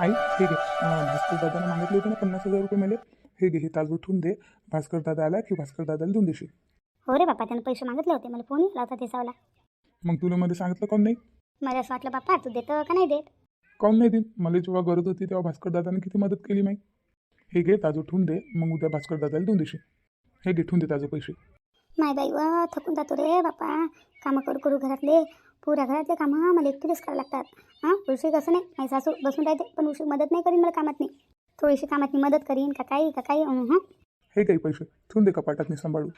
आई हे घे. भास्कर दादाने मागितले होते ना पन्नास हजार रुपये मला. हे घे हे ताजू ठेवून दे. भास्कर दादा आला की भास्कर दादाला देऊन देशील. हो रे बाप्पा त्यानं पैसे मागितले होते. मला फोन आला होता त्याचावाला मग तुला मध्ये सांगितलं काऊन नाही? मला असं वाटलं बाप्पा तू देतं का नाही देत? काऊन नाही देईन मला जेव्हा गरज होती तेव्हा भास्कर दादाने किती मदत केली माही हे घे ताजू ठेवून दे. मग उद्या भास्कर दादाला देऊन देशील. हे घे ठेवून दे ताजं पैसे. माय बाई व थकून जातो रे बाप्पा कामं करू करू घरातले. पुऱ्या घरातले कामं मला एकटीच करावं लागतात. हां उशी कसं नाही माझी सासू बसून राहते पण उशी मदत नाही करीन मला कामात नाही थोडीशी कामात मी मदत करीन का काही का काही हं. हे काही पैसे ठेवून दे कपाटात मी सांभाळू.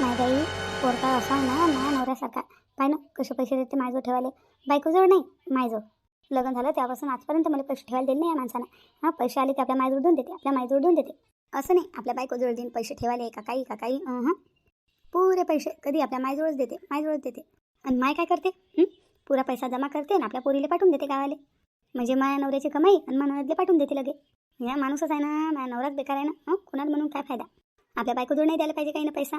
नाही बाई पोरका असा ना ना नवऱ्यासारखा. पाय ना कसे पैसे देते माझं ठेवायला. बायकोजवळ नाही माझं लग्न झालं तेव्हापासून आजपर्यंत मला पैसे ठेवायला दिले नाही या माणसानं. हां पैसे आले की आपल्या देऊन देते आपल्या मायजवळ देऊन देते. असं नाही आपल्या बायकोजवळ देईन पैसे ठेवायला का काही का काही हां. पुरे पैसे. कधी आपल्या मायजवळच देते मायजवळच देते. आणि माय काय करते? पुरा पैसा जमा करते आणि आपल्या पोरीला पाठवून देते गावाले. म्हणजे माया नवऱ्याची कमाई आणि माझ्या पाठवून देते लगे. या माणूसच आहे ना माया नवराच बेकार आहे ना? कोणाला म्हणून काय फायदा? आपल्या बायकोजवळ नाही द्यायला पाहिजे काही ना पैसा.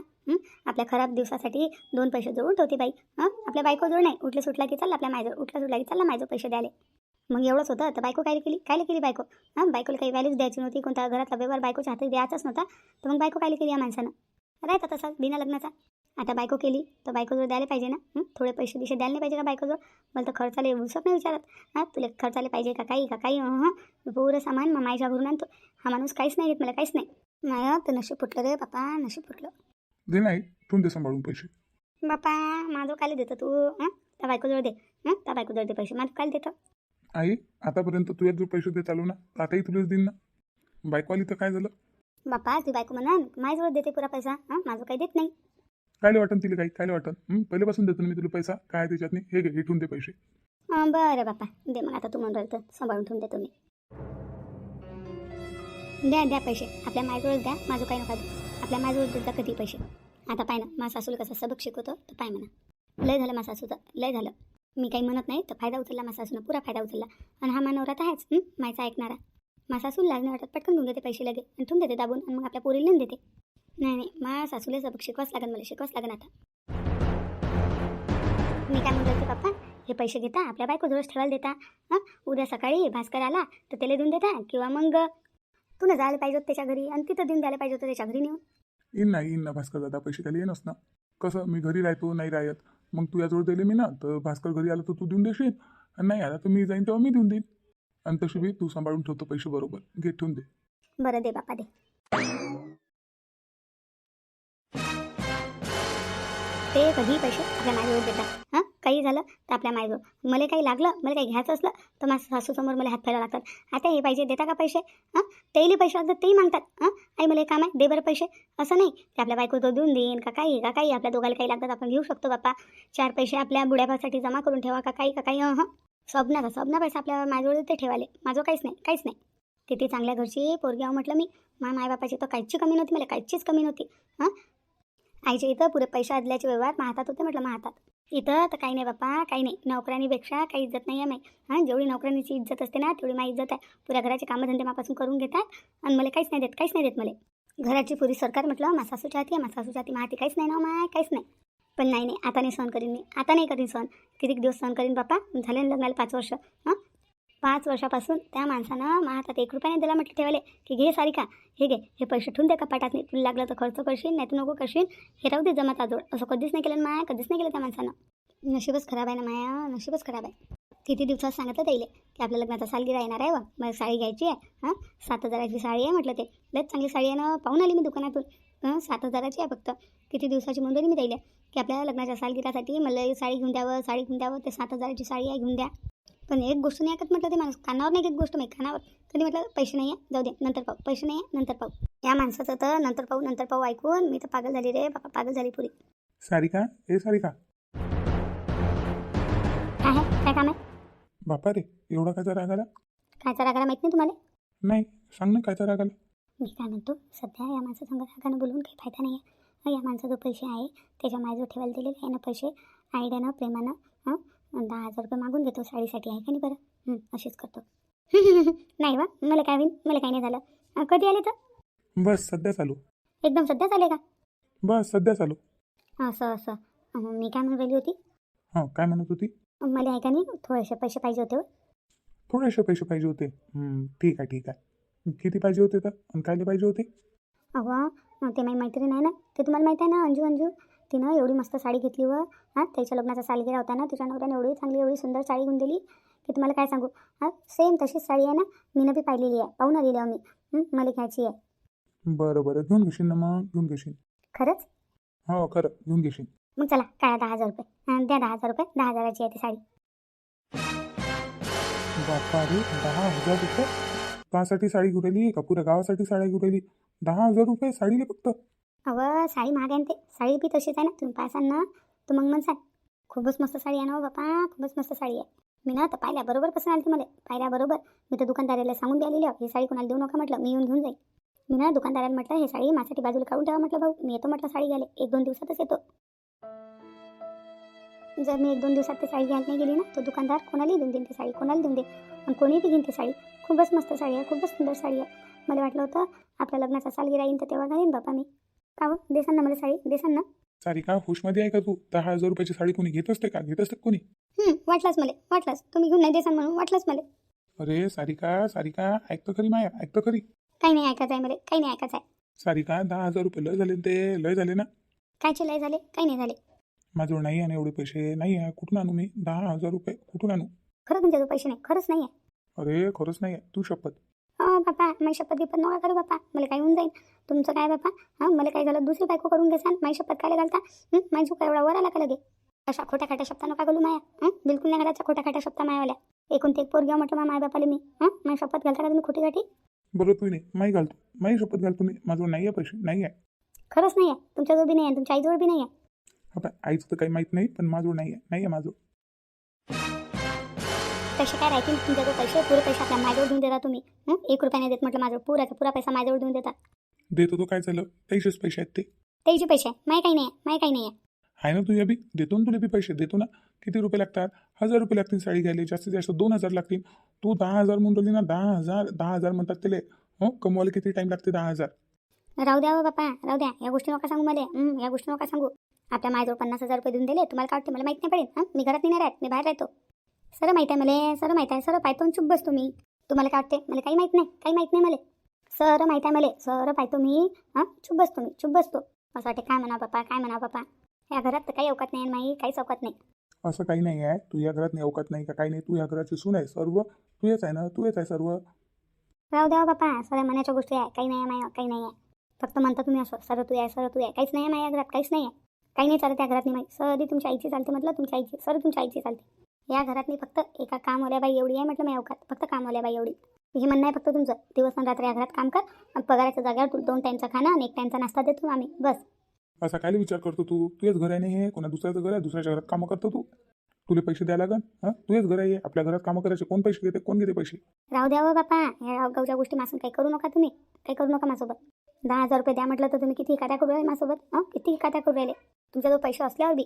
आपल्या खराब दिवसासाठी दोन पैसे जोडून ठेवते बाई. हां? आपल्या बायकोजवळ नाही. उठले सुटला की चालला आपल्या मायजवळ. उठला सुटला की चालला माझं पैसे द्यायला. मग एवढंच होतं. तर बायको काय केली? काय केली बायको? हां? बायकोला काही व्हॅल्यूज द्यायची नव्हती. कोणता घरातला व्यवहार बायकोच्या हातात द्यायचाच नव्हता. तर मग बायको काय केली या माणसानं? राहता तसा बिना लग्नाचा. आता बायको केली तर बायकोजवळ द्यायला पाहिजे ना? थोडे पैसे बिशे द्यायला नाही पाहिजे का बायकोजवळ? मला तर खर्चाले उसक नाही विचारत. हां? तुला खर्चाले पाहिजे का काही? का काही? हां पुरं सामान मग मायच्या घरून आणतो. हा माणूस काहीच नाही घेत मला काहीच नाही. नाही तर नशीब फुटलं रे बापा नशीब फुटलं. दे नाही ठेवून दे सांभाळून पैसे. बापा माझं काय देतं तू हां? त्या बायकोजवळ दे. हां? त्या बायकोजवळ दे पैसे. माझं काय देतं. आई आतापर्यंत तुझ्या जो पैसे देत आलो ना आताही तुलाच देईन ना? बायको आली तर काय झालं? बापा ती बायको म्हणा माझ्याजवळ देते पुरा पैसा. हां माझं काही देत नाही. कायले वाटन तिला काही कायले वाटन? पहिल्यापासून देतो ना मी तुला पैसा. काय त्याच्यात नाही. हे घे हे ठेवून दे पैसे. बरं बापा. दे मग आता तू म्हणून राहिलं तर. सांभाळून ठेवून देतो मी. द्या द्या पैसे. आपल्या मायजवळ द्या. माझं काही नका आपल्या मायजवळ देता कधी पैसे. आता पाय ना माझ्या सासूला कसं सबक शिकवतो तर पाय म्हणा. लय झालं माझ्या सासूचं लय झालं. मी काही म्हणत नाही तर फायदा उचलला माझ्या सासूनं. पुरा फायदा उचलला. आणि हा मानवरात आहेच? माझा ऐकणारा. मा सासूला लागणं वाटत पटकन घेऊन देते पैसे लगे आणि ठेवून देते दाबून आणि मग आपल्या पोरीला नेऊन देते. नाही नाही मा सासूला सबक शिकवाच लागेल मला शिकवाच लागेल आता. मी काय म्हणत होते पप्पा हे पैसे घेता आपल्या बायकोजवळच ठेवायला देता. हां? उद्या सकाळी भास्कर आला तर त्याला देऊन देता किंवा मग तू ना जायला पाहिजे होतं त्याच्या घरी आणि तिथं देऊन द्यायला पाहिजे होतं त्याच्या घरी नेऊन. येईन ना येईन ना भास्कर दादा पैसे त्याला येणस ना. कसं मी घरी राहतो नाही राहत. मग तू याजवळ दिले मी ना तर भास्कर घरी आला तर तू देऊन देशील? आणि नाही आला तर मी जाईन तेव्हा मी देऊन देईन. आणि तशी बी तू सांभाळून ठेवतो पैसे बरोबर. घे ठेवून दे. बरं दे बापा दे. ते कधी पैसे आपल्या मायजवळ देतात हां? काही झालं तर आपल्या मायजवळ. मला काही लागलं मला काही घ्यायचं असलं तर माझ्या सासूसमोर मला हात फेरावं लागतात. आता हे पाहिजे देता का पैसे? हां? तेही पैसे लागतात तेही मागतात. हां? आई मला काम आहे दे बरं पैसे. असं नाही ते आपल्या बायको तो देऊन देईन का काही का काही आपल्या दोघाला काही लागतात आपण घेऊ शकतो बाप्पा चार पैसे आपल्या बुड्याभासाठी जमा करून ठेवा का काही का काही हां. सबनाचा स्वप्न पैसा आपल्या माझ्याजवळ ते ठेवाले. माझं काहीच नाही काहीच नाही. तिथे चांगल्या घरची पोरगी आहो म्हटलं मी. मा मायबापाची तर काहीची कमी नव्हती मला काहीचीच कमी नव्हती. हां? आईच्या इथं पुरे पैसे आदल्याचे व्यवहार मा हातात होते म्हटलं मा हातात. इथं तर काही नाही बाप्पा काही नाही. नोकऱ्यांनीपेक्षा काही इज्जत नाही आहे माई. हां? जेवढी नोकऱ्यांची इज्जत असते ना तेवढी माझी इज्जत आहे. पुऱ्या घराचे कामधंदे मापासून करून घेतात आणि मला काहीच नाही देत काहीच नाही देत मला. घराची पुरी सरकार म्हटलं मा सासूच्या आहे मा सासूच्या हाती माहिती काहीच नाही ना हो माय काहीच नाही. पण नाही नाही. आता नाही सहन करीन मी. आता नाही करीन सहन. कितीक दिवस सहन करीन बाप्पा? झाले ना लग्नाला पाच वर्ष. हां? पाच वर्षापासून त्या माणसानं मा हातात एक रुपयाने दिला म्हटलं ठेवले. की घे सारिका हे घे. हे पैसे ठेवून दे कपाटात. नाही तुला लागलं तर खर्च करशील नाही तर नको करशील. हे राहू दे जमा ताजोड असं कधीच नाही केलं माया कधीच नाही केलं त्या माणसानं. नशीबच खराब आहे ना माया नशीबच खराब आहे. किती दिवसात सांगितलं त्याला की आपल्या लग्नाचा सालगिरा येणार आहे व. मला साडी घ्यायची आहे. हां? सात हजाराची साडी आहे म्हटलं ते. लयच चांगली साडी आहे ना पाहून आली मी दुकानातून. हां? सात हजाराची आहे फक्त. किती दिवसाची म्हणून मी त्याला की आपल्या लग्नाच्या सालगिरासाठी मला ही साडी घेऊन द्यावं साडी घेऊन द्यावं ते सात हजाराची साडी आहे घेऊन द्या. पण एक गोष्ट नाही ऐकत म्हटलं ते माणूस कानावर नाही एक गोष्ट नाही कानावर कधी म्हटलं पैसे नाही आहे जाऊ दे नंतर पाहू. पैसे नाही आहे नंतर पाहू. या माणसाचं तर नंतर पाहू नंतर पाहू ऐकून मी तर पागल झाली रे बाबा पागल झाली पुरी. सारिका ए सारिका काय आहे? काय काम आहे? बापा रे एवढा कायचा राग आला कायचा रागाला माहीत नाही तुम्हाला? नाही सांग ना कायचा राग आला मी काय म्हणतो सध्या या माणसासंग रागानं बोलून काही फायदा नाही आहे या माणसा जो पैसे आहे. त्याच्या माझं ठेवायला दिलेले आहे ना पैसे. आयडियानं प्रेमानं हां दहा हजार रुपये मागून देतो साडीसाठी आहे का नाही बरं? हं, अशीच करतो. नाही वा मला काय होईल मला काही नाही झालं. कधी आले तर? बस सध्या चालू. एकदम सध्याच आले का? बस सध्या चालू. असं असं. मी काय म्हणून राहिली होती? हां काय म्हणत होती? मला आहे का नाही थोडेसे पैसे पाहिजे होते हो. थोडेसे पैसे पाहिजे होते. हं, ठीक आहे ठीक आहे. किती पाहिजे होते तर? आणि कायले पाहिजे होते? अहो ते माझी मैत्रीण आहे ना ते तुम्हाला माहीत आहे ना अंजू अंजू? तिनं एवढी मस्त साडी घेतली व हां त्याच्या लग्नाचा सालगिरा होता ना तिच्या नवऱ्याने एवढी चांगली एवढी सुंदर साडी घेऊन दिली की तुम्हाला काय सांगू? हां सेम तशीच साडी आहे ना मीनं बी पाहिलेली आहे पाहून आलेली आहे मी. हं, मला घ्यायची आहे. बरं बरं घेऊन घेशील ना मग? घेऊन घेशील. खरंच? हो खरं घेऊन घेशील. मग चला काय दहा हजार रुपये. द्या दहा हजार रुपये दहा हजाराची आहे ती साडी. बापा रे दहा हजार रुपये? कासाठी साडी घेऊन कपूर का पुऱ्या गावासाठी साडी घेऊन राहिली दहा हजार रुपये साडीले फक्त. अव साडी महाग आहे ना ते. साडी बी तशीच आहे ना तुम्ही पाहसान ना तर मग म्हणसाल खूपच मस्त साडी आहे ना हो बापा खूपच मस्त साडी आहे. मी ना तर पाहिल्या बरोबर पसंत आली मला पाहिल्या बरोबर. मी तर दुकानदाराला सांगून द्यालेली ही साडी कोणाला देऊ नका म्हटलं मी येऊन घेऊन जाईल मी ना दुकानदाराला म्हटलं हे साडी माझ्यासाठी बाजूला काढून ठेवा म्हटलं भाऊ. मी येतो म्हटलं साडी घ्यायला एक दोन दिवसातच येतो. जर मी एक दोन दिवसात ती साडी घ्यायला नाही गेली ना तो दुकानदार कोणालाही देऊन देईन ती साडी कोणाला देऊन देईन. आणि कोणीही बी घेईन ती साडी. खूपच मस्त साडी आहे खूपच सुंदर साडी आहे. मला वाटलं होतं आपल्या लग्नाचा सालगिरा येईन तर तेव्हा घालीन बापा मी. का हो? देसान ना मला साडी देसान ना. सारिका हुशमध्ये आहे का तू? दहा हजार रुपयाची साडी कोणी घेत असते का? घेत असते कोणी? हं, वाटलंच मला वाटलंच. तुम्ही घेऊन नाही देसान म्हणून वाटलंच मला. अरे सारिका सारिका ऐकतं खरी माया ऐकतं खरी. काही नाही ऐकायचं आहे मला काही नाही ऐकायचं आहे. सारिका दहा हजार रुपये लय झाले ना ते लय झाले ना. कायचे लय झाले? काही नाही झाले. माझ्याजवळ नाही आहे ना एवढे पैसे नाही आहे. कुठून आणू मी? दहा हजार रुपये कुठून आणू? खरं तुमच्याजवळ पैसे नाही. खरंच नाही आहे. अरे खरंच नाही आहे. तू शपथ. हो बापा माझी शपथ गिपत नका करू बापा. मला काही होऊन जाईल. तुमचं काय बापा? हां मला काय झालं दुसरी बायको करून घेसान माझी शपथ काय घालता? माझी चुका एवढा वर आला का लगे अशा खोट्या खाट्या शब्दा नका बोलू माया. हं? बिलकुल नाही घालायचा खोट्या खाट्या शब्दा मायावाल्या. एकूण ते एक पोर घ्या म्हटलं माय बापाला मी. हां? माझी शपथ घालता का तुम्ही खोटी गाठी? बरं तू नाही. माही घालतो. माही शपथ घालतो मी. माझ्याजवळ नाही आहे पैसे. नाही आहे. खरंच नाही आहे. तुमच्याजवळ बी नाही आहे तुमच्या आईजवळ बी नाही आहे. आता आईचं तर काही माहीत नाही पण माझ्याजवळ नाही आहे नाही आहे माझं. तसे काय राहतील? तुमच्याजवळ पैसे पुरे पैसे आपल्या माझ्याजवळ देऊन देता तुम्ही. हं? एक रुपया नाही देत म्हटलं माझं. पुराचा पुरा पैसा माझ्याजवळ देऊन देता. देतो तो काय झालं? त्याचेच पैसे आहेत ते. त्याचे पैसे आहे माय काही नाही आहे. माय काही नाही आहे. आहे ना तुझ्या बी? देतो ना तुला बी पैसे. देतो ना. किती रुपये लागतात? हजार रुपये लागतील साडी घ्यायला. जास्तीत जास्त दोन हजार लागतील. तू दहा हजार म्हणून राहिली ना दहा हजार दहा हजार म्हणतात त्याला. हो? कमवायला किती टाइम लागते दहा हजार? राहू द्या हो बापा. राहू द्या. या गोष्टी नका सांगू मला. हं, या गोष्टी नका सांगू. आपल्या माझ्याजवळ पन्नास हजार रुपये देऊन दिले तुम्हाला काय वाटते मला माहीत नाही पडेल. हां? मी घरात नाही राहत मी बाहेर राहतो. सर माहीत आहे मला सर माहीत आहे. सर पाहतो आणि चुप बसतो मी तुम्हाला काय वाटते मला काही माहीत नाही. काही माहीत नाही मला. सर माहीत आहे मला. सर पाहतो मी हां? चुप बसतो मी चुप बसतो असं वाटते काय म्हणा बापा काय म्हणा बापा या घरात तर काही अवकात नाही माही काहीच अवकात नाही. असं काही नाही आहे. तू या घरात नाही अवकात नाही का काही नाही? तू या घराची सून आहे सर्व. तू येच आहे ना? तू येत आहे सर्व. राहू द्या हो बापा सर मनाच्या गोष्टी आहे. काही नाही आहे माया. काही नाही आहे. फक्त म्हणता तुम्ही असं. सर तू आहे सर तू आहे काहीच नाही आहे माझ्या घरात. काहीच नाही आहे. काही नाही चालत या घरात नाही माही सर तुमच्या आईची चालते म्हटलं तुमच्या आईची सर तुमच्या आईची चालते. या घरात नाही फक्त एका कामवाल्या बाई एवढी आहे म्हटलं माझ्या अवकात फक्त कामवाल्या बाई एवढी. हे म्हणणं आहे फक्त तुमचं. दिवस आणि रात्र या घरात काम कर आणि पगाराच्या जागेवर तुला दोन टाईमचा खाणं आणि एक टाईमचा नाश्ता देतो आम्ही. बस. असा काय विचार करतो तू? तुझेच घर आहे नाही हे कोणा दुसऱ्याचं घर आहे दुसऱ्याच्या घरात कामं करतो तू? तुला पैसे द्यायला लागन हां? तुझेच घर आहे. आपल्या घरात कामं करायचे कोण पैसे देते कोण घेते पैसे? राहू द्या हो बापा. या अवघाच्या गोष्टी मासून काही करू नका तुम्ही. काही करू नका माझ्यासोबत. दहा हजार रुपये द्या म्हटलं तर तुम्ही किती काट्या करू राहिले माझ्यासोबत? हं? किती काट्या करू राहिले? तुमच्याजवळ पैसे असल्यावर बी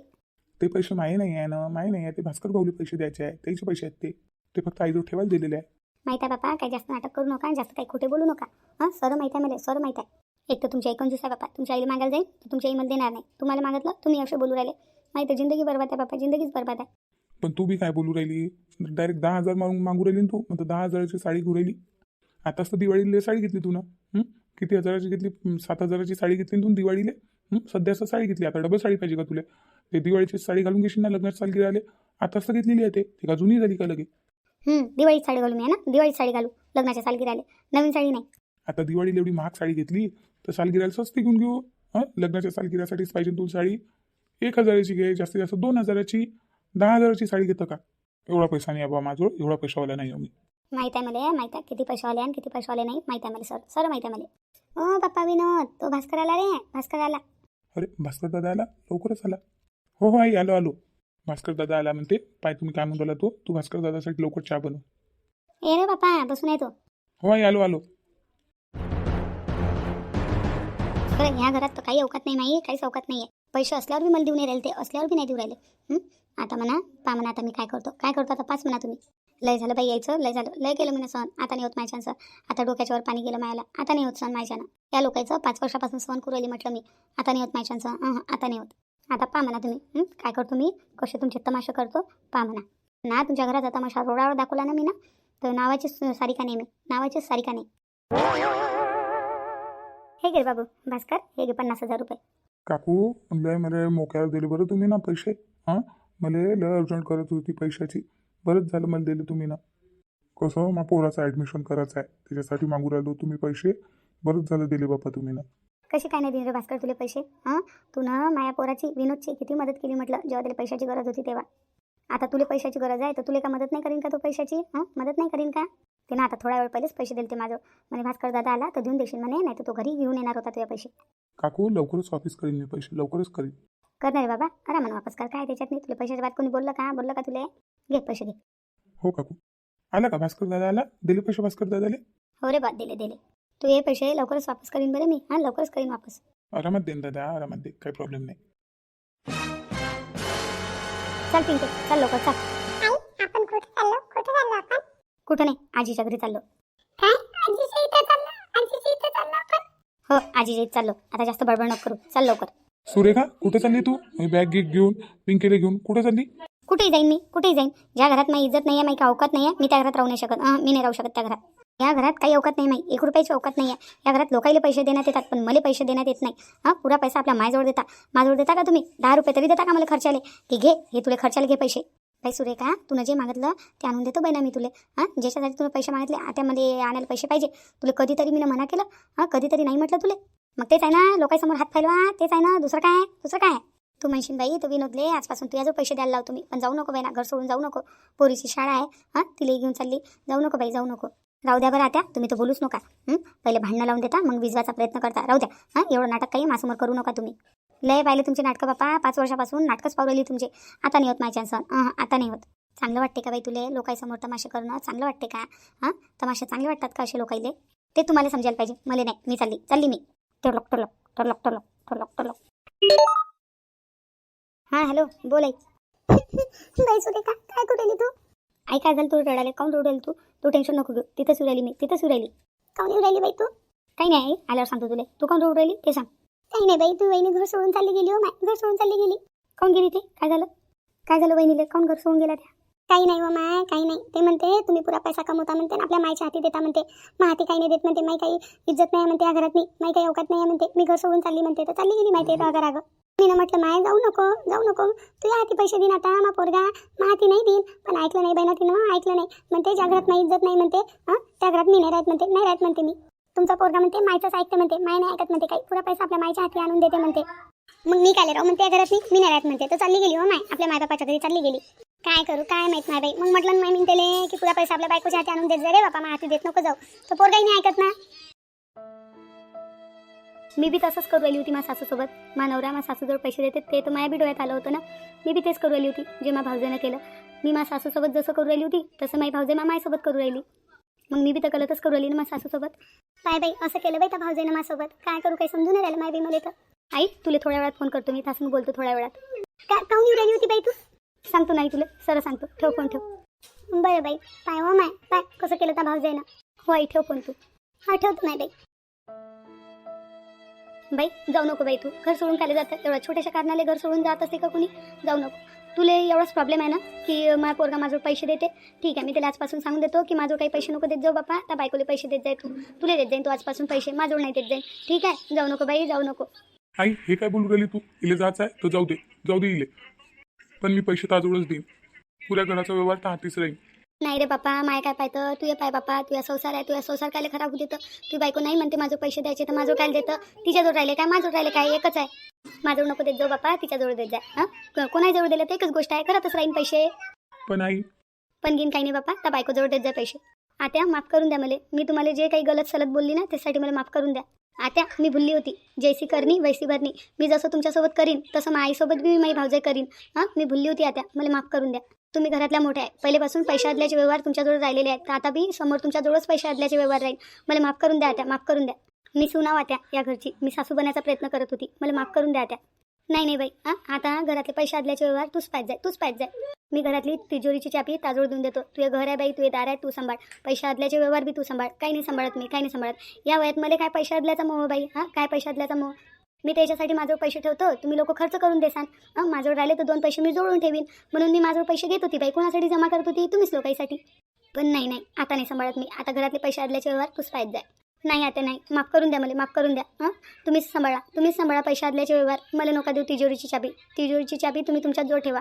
ते पैसे माये नाही आहे ना माये नाही आहे. ते भास्कर भाऊले पैसे द्यायचे आहे. त्याचे पैसे आहेत ते. ते फक्त आईजवळ ठेवायला दिलेले आहे. माहिती आहे बापा काही जास्त नाटक करू नका आणि जास्त काही खोटे बोलू नका. हां? सर माहिती आहे मला सर माहिती आहे. एक तर तुमच्या एकूण आहे बापा. तुमच्या आईला मागायला जाईल तर तुमच्या आई मला देणार नाही. तुम्हाला मागितलं तुम्ही असे बोलू राहिले. माहिती आहे जिंदगी बरबाद आहे बापा जिंदगीच बरबाद आहे. पण तू बी काय बोलू राहिली? डायरेक्ट दहा हजार मागून मागू राहिली ना तू? मग दहा हजाराची साडी घेऊ राहिली. आताच तर दिवाळीला साडी घेतली तू ना? हं? किती हजाराची घेतली? सात हजाराची साडी घेतली ना तू दिवाळीला? सध्या असं साडी घेतली आता डबल साडी पाहिजे का तुला? ते दिवाळीची साडी घालून घेशील ना लग्नात सालगिरा आले. आताच तर घेतलेली आहे ते. ती का जुनी झाली का लगे? हं, दिवाळीची साडी घालू मी आहे ना. दिवाळीची साडी घालू. लग्नाच्या सालगिराले नवीन साडी नाही. आता दिवाळीला एवढी महाग साडी घेतली तर सालगिराला स्वस्ती घेऊन घेऊ. हां? लग्नाच्या सालगिरासाठीच पाहिजे तू साडी? एक हजाराची घे जास्तीत जास्त दोन हजाराची दहा हजाराची साडी घेतं का? एवढा पैसा नाही बाबा माझ्याजवळ एवढा पैशावाला नाही मी. माहीत आहे मला माहीत आहे. किती पैसे आले आणि किती पैसे आले नाही. माहीत आहे मला सर सर माहीत आहे मला. ओ पप्पा विनोद तो भास्कर आला रे भास्कर आला अरे भास्कर दादा आला? लवकरच आला. हो हो आई आलो आलो. भास्कर दादा आला म्हणते पाय तुम्ही काय म्हणतो तो? तू भास्कर दादासाठी लवकर चहा बनव. ए रे बापा बसून येतो हो आई आलो आलो. बरं ह्या घरात तर काही अवकात नाही माही काहीच अवकात नाही आहे पैसे असल्यावर बी मला देऊ नाही राहिले ते असल्यावर बी नाही देऊ राहिले. हं? आता म्हणा पा म्हणा आता मी काय करतो? काय करतो आता? पाच म्हणा तुम्ही. लय झालं बाई यायचं लय झालं. लय केलं मी सण आता नाही होत माझ्यानं सर आता डोक्याच्यावर पाणी गेलं मायाला. आता नाही होत सण माझ्यानं. या लोकांचं पाच वर्षापासून सहन करू राहिली म्हटलं मी. आता नाही होत माझ्यानं सण आता नाही होत. आता पा म्हणा तुम्ही. काय करतो मी? कसे तुमचे तमाशा करतो? पा म्हणा. ना तुमच्या घराचा तमाशा रोडावर दाखवला ना मी ना तर नावाची सारिका नाही मी. नावाचीच सारिका नाही. हे घे बाबू भास्कर. हे घे पन्नास हजार रुपये. काकू लय मला मोक्यावर दिले बरं तुम्ही ना पैसे. हां? मला लय अर्जंट करत होती पैशाची. बरंच झालं मला दिले तुम्ही ना. कसं मा पोराचं ॲडमिशन करायचं आहे त्याच्यासाठी मागू राहिलो तुम्ही पैसे. बरंच झालं दिले बापा तुम्ही ना. कशी काय नाही दिले रे भास्कर तुले पैसे? हां? तू ना माया पोराची विनोदची किती मदत केली म्हटलं. जेव्हा त्याला पैशाची गरज होती तेव्हा. आता तुला पैशाची गरज आहे तर तुला का मदत नाही करीन का तो पैशाची? हां? मदत नाही करीन का? ते ना आता थोडा वेळ पहिलेच पैसे दिले ते माझं. म्हणे भास्कर दादा आला तर देऊन देशील म्हणे नाही तर तो घरी घेऊन येणार होता तुझ्या पैसे. काकू लवकरच ऑफिस करीन मी पैसे. लवकरच करीन. करणार रे बाबा. करा म्हणून वापस कर. काय त्याच्यात नाही? तुला पैशाच्या बात कोणी बोललं का? बोललं का तुला? घे पैसे घे. हो काकू. आला का भास्कर दादा आला दिले पैसे भास्कर दादाले? हो रे बात दिले दिले. तू हे पैसे लवकरच वापस करीन बरं मी. हां लवकरच करीन वापस. आरामात देईन दादा आरामात दे. काही प्रॉब्लेम नाही. चल पिंके चल लवकर चल. आपण कुठे चाललो? कुठे चाललो आपण? कुठं नाही आजीच्या घरी चाललो. काय? आजीच्या इथे चाललो? आजीच्या इथे चाललो आपण? हो आजीच्या इथे चाललो. आता जास्त बडबड नको करू. चल लवकर. सुरेखा कुठे चालली तू? मी बॅग गिग घेऊन पिंकीला घेऊन. कुठे चालली? कुठेही जाईन मी कुठेही जाईन. ज्या घरात माझी इज्जत नाही आहे माझी काही अवकात नाही आहे मी त्या घरात राहू नाही शकत. मी नाही राहू शकत त्या घरात. या घरात काही अवकात नाही माही एक रुपयाची अवकात नाही आहे या घरात लोकांना पैसे देण्यात येतात पण मला पैसे देण्यात येत नाही. हां पुरा पैसा आपल्या माझ्याजवळ देता. माझ्याजवळ देता का तुम्ही? दहा रुपये तरी देता का मला खर्चाले? की घे हे तुला खर्चाला घे पैसे. बाई सुरेखा तुला जे मागितलं ते आणून देतो बाई ना मी तुले. हां ज्याच्यासाठी तुला पैसे मागितले त्यामध्ये आणायला पैसे पाहिजे. तुला कधीतरी मी मना केलं. हां कधीतरी नाही म्हटलं तुले. मग तेच आहे ना लोकांसमोर हात फैलवा. तेच आहे ना दुसरं काय? आहे? दुसरं काय? आहे? तू म्हणशील बाई तू विनोदले आजपासून तुझ्या पैसे द्यायला लावतो मी पण जाऊ नको बाई ना घर सोडून जाऊ नको. पोरीची शाळा आहे हां? तिला घेऊन चालली. जाऊ नको बाई जाऊ नको. राहू द्या बरं आता तुम्ही तर बोलूच नका. पहिले भांडणं लावून देता मग विजवाचा प्रयत्न करता. राहू द्या हां? एवढं नाटक काही मासमोर करू नका तुम्ही. लय पाहिले तुमचे नाटकं बापा. पाच वर्षापासून नाटकच पावलेली तुमचे. आता नाही होत माझ्या सण आता नाही होत. चांगलं वाटते का बाई तुले? लोकांसमोर तमाशे करणं चांगलं वाटते का? हां? तमाशे चांगले वाटतात का असे लोकाईले ते तुम्हाला समजायला पाहिजे. मला नाही मी चालली. चालली मी. टोलक टोलक टोलक टोलक टोलक टोलक हां हॅलो बोल आई. बाई सुरेखा काय करू राहिली तू? आई काय झालं तू रडायला काऊन रडायला तू? तू टेन्शन नको घेऊ. तिथं सुरायली मी तिथं सुरायली काऊन येऊ राहिली बाई तू? काही नाही आई आल्यावर सांगतो तुला. तू काऊन रडू राहिली? ते सांग. काही नाही बाई तू वहिनी घर सोडून चालली गेली हो माय. घर सोडून चालली गेली. काऊन गेली ते? काय झालं? काय झालं बहिणीला काऊन घर सोडून गेला त्या? काही नाही हो माय काही नाही. ते म्हणते तुम्ही पुरा पैसा कमवता म्हणते आणि आपल्या मायच्या हाती देता म्हणते. मा हाती काही नाही देत म्हणते. माई काही इज्जत नाही म्हणते या घरात मी माई काही अवकात नाही म्हणते. मी घर सोडून चालली म्हणते. तर चालली गेली माहिती राग राग मी म्हटलं माय जाऊ नको जाऊ नको. तू या हाती पैसे देईन आता मा पोरगा. मा हाती नाही देईन. पण ऐकलं नाही बहिणा तिनं ऐकलं नाही. म्हणते ज्या घरात इज्जत नाही म्हणते. हां? त्या घरात मी नाही राहत म्हणते. नाही राहत म्हणते मी. तुमचा पोरगा म्हणते मायचंच ऐकते म्हणते. माय नाही ऐकत म्हणते काही. पुरा पैसा आपल्या मायच्या हाती आणून देते म्हणते. मग मी काय राहू म्हणते या घरात मी मी नाही राहत म्हणते. तर चालली गेली हो माय. आपल्या मायबापाच्या घरी चालली गेली. काय करू? काय माहीत नाही बाई? मग म्हटलं माय मी की पुरा पैसा आपल्या बायकोच्या हाती आणून देत जा रे बापा माझ्या हाती देत नको जाऊ. तर पोरगाही नाही ऐकत ना? मी बी तसंच करू राहिली होती माझ्या सासूसोबत. मा नवरा माझ्या सासूजवळ पैसे देते ते तर माझ्या बी डोळ्यात आलं होतं ना. मी बी तेच करू राहिली होती जे मा भाऊजानं केलं. मी माझ्या सासूसोबत जसं करू राहिली होती तसं माझी भाऊजे मा माझ्यासोबत करू राहिली. मग मी बी तर गलतच करू राहिली ना माझ्या सासूसोबत. काय बाई असं केलं बाई त्या भाऊजेनं माझ्यासोबत. काय करू काही समजून राहिलं माय बी मला तर. आई तुला थोड्या वेळात फोन करतो मी तासून बोलतो थोड्या वेळात. का काऊन येऊ राहिली होती बाई तू? सांगतो नाही तुला सरळ सांगतो. ठेव फोन ठेव. बरं बाई पाय हो माय पाय कसं केलं त्या भाऊजाईनं हो आई ठेव फोन तू. हा ठेवतो नाही बाई. बाई जाऊ नको बाई तू. घर सोडून खाली जातं. एवढ्या छोट्याशा कारणाले घर सोडून जात असते का कुणी? जाऊ नको. तुला एवढाच प्रॉब्लेम आहे ना की माझा पोरगा माझ्यावर पैसे देते. ठीक आहे मी त्याला आजपासून सांगून देतो की माझं काही पैसे नको देत जाऊ बापा. त्या बायकोले पैसे देत जाय तू. तुला देत जाईन तू आजपासून पैसे. माझ्यावर नाही देत जाईन. ठीक आहे? जाऊ नको बाई जाऊ नको. आई हे काय बोलू राहिली तू? इले जायचं आहे तर जाऊ दे. जाऊ दे इले. पण मी पैसे ताजवळच देईन. पुऱ्या घराचा व्यवहार तर हातीच राहील नाही रे बापा माय काय पाहतं? तू ये पाय बापा तुझ्या संसार आहे तुझ्या संसार काय खराब होते तर तू बायको नाही म्हणते माझं पैसे द्यायचे तर माझं काय देतं? तिच्याजवळ राहिले काय माझं राहिले काय? एकच आहे. माझं नको देत जाऊ बापा तिच्याजवळ देत जाय हां? कोणाजवळ दिलं तर एकच गोष्ट आहे करतच राहीन पैसे. पण आई पण घेईन काही नाही बापा त्या बायकोजवळ देत जा पैसे. आत्या माफ करून द्या मला. मी तुम्हाला जे काही गलत सलत बोलली ना त्यासाठी मला माफ करून द्या. आत्या मी भुलली होती. जैसी करणी वैसी भरणी मी जसं तुमच्यासोबत करीन तसं माईसोबत बी मी माझी भावजाई करीन. हां? मी भुलली होती आत्या. मला माफ करून द्या. तुम्ही घरातल्या मोठ्या आहे पहिलेपासून पैसे आदल्याचे व्यवहार तुमच्याजवळ राहिलेले आहेत. तर आता बी समोर तुमच्याजवळच पैसे आदल्याचे व्यवहार राहील. मला माफ करून द्या त्या माफ करून द्या. मी सुनाव आत्या या घरची. मी सासू बनायचा प्रयत्न करत होती. मला माफ करून द्या त्या नाही नाही बाई. हां आता घरातले पैसे आदल्याचे व्यवहार तूच पाहिजे जाय तूच पाहिजे जाय. मी घरातली तिजोरीची चापी ताजोड देऊन देतो. तुझे घर आहे बाई तुझे दार आहे तू सांभाळ. पैसे आदल्याचे व्यवहार बी तू सांभाळ. काही नाही सांभाळत मी काही नाही सांभाळत. या वयात मला काय पैसे आदल्याचा मोह बाई? हां काय पैसे आदल्याचा मोह? मी त्याच्यासाठी माझं पैसे ठेवतो तुम्ही लोक खर्च करून देसान. हां माझ्यावर राहिले तर दोन पैसे मी जोडून ठेवीन. म्हणून मी माझं पैसे घेत होती बाई कोणासाठी जमा करत होती? तुम्हीच लोकांसाठी. पण नाही नाही आता नाही सांभाळत मी. आता घरातले पैसे आदल्याचे व्यवहार पुसपायत जाय. नाही आता नाही. माफ करून द्या मला माफ करून द्या. हां तुम्हीच सांभाळा तुम्हीच सांभाळा पैसे आदल्याचे व्यवहार. मला नका देऊ तिजोरीची चाबी. तिजोरीची चाबी तुम्ही तुमच्यात जोड ठेवा.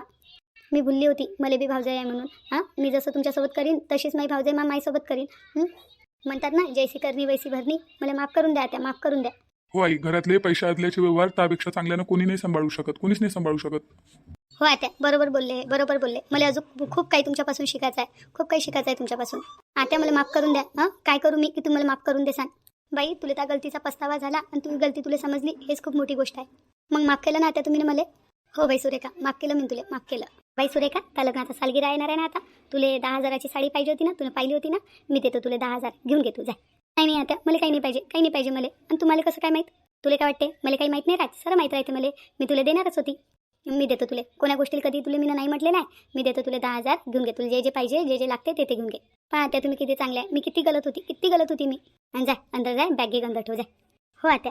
मी भुलली होती. मला बी भावजाई आहे म्हणून. हां मी जसं तुमच्यासोबत करीन तशीच माई भावजाई मा माईसोबत करीन. म्हणतात ना जैसी करणी वैसी भरणी मला माफ करून द्या त्या माफ करून द्या. हो आई घरातले पैसे आदल्याचे व्यवहार त्यापेक्षा चांगल्यानं कोणी नाही सांभाळू शकत. कोणीच नाही सांभाळू शकत. हो आता बरोबर बोलले बरोबर बोलले. मला अजून खूप काही तुमच्यापासून शिकायचं आहे. खूप काही शिकायचं आहे तुमच्यापासून. आता मला माफ करून द्या हां? काय करू मी की तुम्हाला माफ करून देसान? बाई तुला त्या गलतीचा पस्तावा झाला आणि तुम्ही गलती तुला समजली हेच खूप मोठी गोष्ट आहे. मग माफ केलं ना आता तुम्ही मला? हो बाई सुरेखा माफ केलं मी तुला माफ केलं. बाई सुरेखा त्या लग्नाचा सालगिरा येणार आहे ना आता? तुले दहा हजाराची साडी पाहिजे होती ना तुला पाहिली होती ना? मी देतो तुला दहा हजार घेऊन घे तू जा. नाही नाही आता मला काही नाही पाहिजे काही नाही पाहिजे मला. आणि तुम्हाला कसं काय माहीत? तुला काय वाटते मला काही माहीत नाही राहत. सर माहीत राहते मला. मी तुला देणारच होती. मी देतो तुले. कोणा गोष्टी कधी तुला मी नाही म्हटले नाही मी देतो तुला दहा हजार. घेऊन घे. तुला जे जे पाहिजे जे जे लागते ते ते घेऊन घे. पहा आता तुम्ही किती चांगले आहे. मी किती गलत होती. किती गलत होती मी. आणि जा अंदर जाय बॅग घे अंदर ठेव. जा. हो आता.